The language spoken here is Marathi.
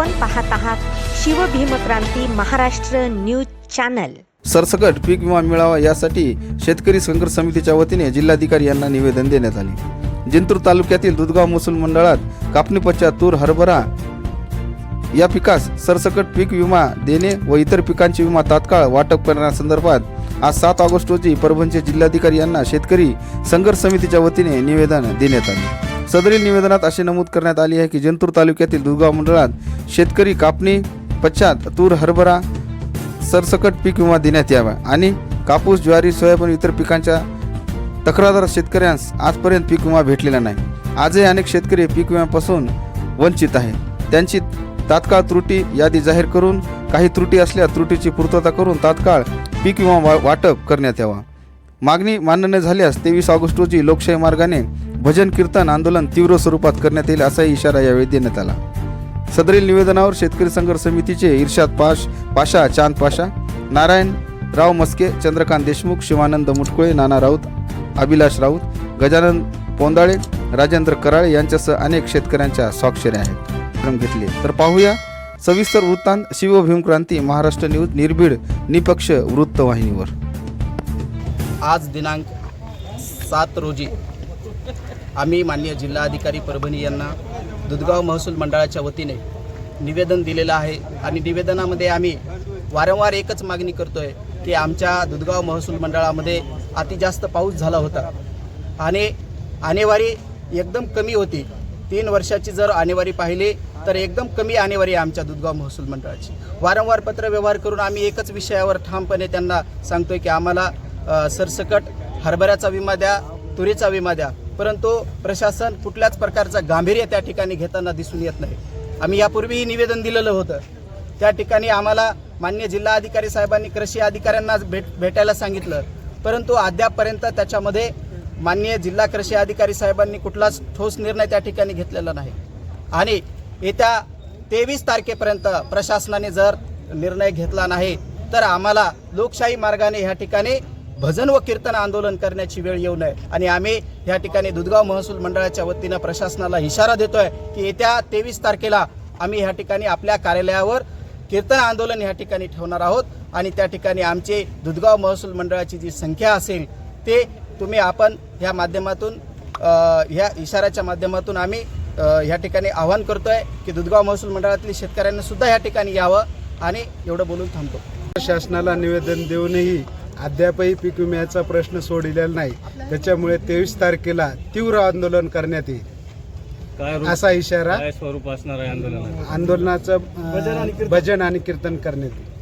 आपण पाहत आहात शिवभीमक्रांती महाराष्ट्र न्यूज चॅनल. सरसकट पीक विमा मिळावा यासाठी शेतकरी संघर्ष समितीच्या वतीने जिल्हाधिकारी यांना निवेदन देण्यात आले. जिंतूर तालुक्यातील दुधगाव महसूल मंडळात कापणी पश्चात तूर हरभरा या पिकास सरसकट पीक विमा देणे व इतर पिकांची विमा तात्काळ वाटप करण्यासंदर्भात आज सात ऑगस्ट रोजी परभणीचे जिल्हाधिकारी यांना शेतकरी संघर्ष समितीच्या वतीने निवेदन देण्यात आले. सदरील निवेदनात असे नमूद करण्यात आली आहे की जंतूर तालुक्यातील दुर्गाव मंडळात शेतकरी कापणी पश्चात तूर हरभरा सरसकट पीक विमा देण्यात यावा आणि कापूस ज्वारी सोयाबीन इतर पिकांच्या तक्रारदार शेतकऱ्यांस आजपर्यंत पीक विमा भेटलेला नाही. आजही अनेक शेतकरी पीक विम्यापासून वंचित आहे त्यांची तात्काळ त्रुटी यादी जाहीर करून काही त्रुटी असल्या त्रुटीची पूर्तता करून तात्काळ पीक विमा वा- वाटप करण्यात यावा. मागणी मान्य न झाल्यास तेवीस ऑगस्ट रोजी लोकशाही मार्गाने भजन कीर्तन आंदोलन तीव्र स्वरूपात करण्यात येईल असाही इशारा यावेळी देण्यात आला. सदरील निवेदनावर शेतकरी संघर्ष समितीचे इर्शाद पाश पाशा चांद पाशा नारायण राव मस्के चंद्रकांत देशमुख शिवानंद मुटकुळे नाना राऊत अभिलाष राऊत गजानन पोंदाळे राजेंद्र कराळे यांच्यासह अनेक शेतकऱ्यांच्या स्वाक्षऱ्या आहेत. क्रम घेतले. तर पाहूया सविस्तर वृत्तांत शिवभीमक्रांती महाराष्ट्र न्यूज निर्भीड निपक्ष वृत्तवाहिनीवर. आज दिनांक सात रोजी आम्ही माननीय जिल्हाधिकारी परभणी यांना दुधगाव महसूल मंडळाच्या वतीने निवेदन दिलेलं आहे आणि निवेदनामध्ये आम्ही वारंवार एकच मागणी करतोय की आमच्या दुधगाव महसूल मंडळामध्ये अति जास्त पाऊस झाला होता. आणि आणेवारी एकदम कमी होती. तीन वर्षाची जर आणेवारी पाहिली तर एकदम कमी आणेवारी आहे आमच्या दुधगाव महसूल मंडळाची. वारंवार पत्रव्यवहार करून आम्ही एकच विषयावर ठामपणे त्यांना सांगतोय की आम्हाला सरसकट हरभऱ्याचा विमा द्या तुरीचा विमा द्या. परंतु प्रशासन कुठल्याच प्रकारचं गांभीर्य त्या ठिकाणी घेताना दिसून येत नाही. आम्ही यापूर्वीही निवेदन दिलेलं होतं. त्या ठिकाणी आम्हाला मान्य जिल्हा अधिकारी साहेबांनी कृषी अधिकाऱ्यांना भेट भेटायला सांगितलं. परंतु अद्यापपर्यंत त्याच्यामध्ये मान्य जिल्हा कृषी अधिकारी साहेबांनी कुठलाच ठोस निर्णय त्या ठिकाणी घेतलेला नाही. आणि येत्या तेवीस तारखेपर्यंत प्रशासनाने जर निर्णय घेतला नाही तर आम्हाला लोकशाही मार्गाने ह्या ठिकाणी भजन व कीर्तन आंदोलन करण्याची वेळ येऊ नये. आणि आम्ही ह्या ठिकाणी दुधगाव महसूल मंडळाच्या वतीनं प्रशासनाला इशारा देतोय की येत्या तेवीस तारखेला आम्ही ह्या ठिकाणी आपल्या कार्यालयावर कीर्तन आंदोलन ह्या ठिकाणी ठेवणार आहोत. आणि त्या ठिकाणी आमचे दुधगाव महसूल मंडळाची जी संख्या असेल ते तुम्ही आपण ह्या माध्यमातून ह्या इशाऱ्याच्या माध्यमातून आम्ही ह्या ठिकाणी आवाहन करतोय की दुधगाव महसूल मंडळातील शेतकऱ्यांना सुद्धा ह्या ठिकाणी यावं. आणि एवढं बोलून थांबतो. शासनाला निवेदन देऊनही अद्यापही पीक विम्याचा प्रश्न सोडलेला नाही. त्याच्यामुळे तेवीस तारखेला तीव्र आंदोलन करण्यात येईल. काय रूप- असा इशारा काय स्वरूप असणार आहे आंदोलनाचं आंदोलनाचं अं, भजन आणि कीर्तन करण्यात येईल.